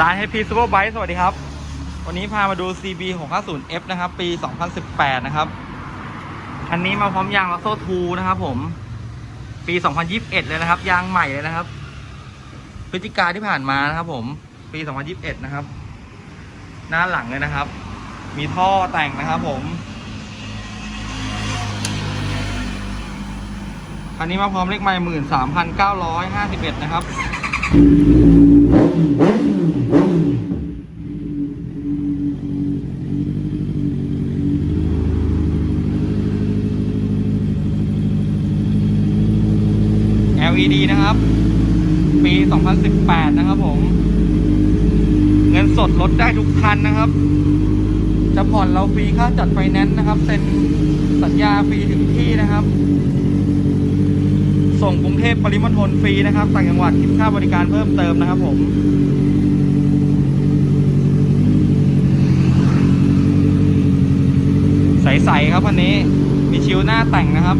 ร้าน HP Super Bike สวัสดีครับ วันนี้พามาดู CB 650F นะครับ ปี 2018 นะครับ อันนี้มาพร้อมยาง l ั s โซ่2นะครับผม ปี 2021 เลยนะครับ ยางใหม่เลยนะครับ พฤศจิกาที่ผ่านมานะครับผม ปี 2021 นะครับ หน้าหลังเลยนะครับ มีท่อแต่งนะครับผมคันนี้มาพร้อมเลขไมล์หมื่นสามพันเก้าร้อยห้าสิบเอ็ดนะครับ LED นะครับ ปี 2018 นะครับผม เงินสดลดได้ทุกคันนะครับ จะผ่อนเราฟรีค่าจัดไฟแนนซ์นะครับ เซ็นสัญญาฟรีถึงที่นะครับ ส่งกรุงเทพปริมณฑลฟรีนะครับต่างจังหวัดคิดค่าบริการเพิ่มเติมนะครับผมใสๆครับคันนี้ มีชิวหน้าแต่งนะครับ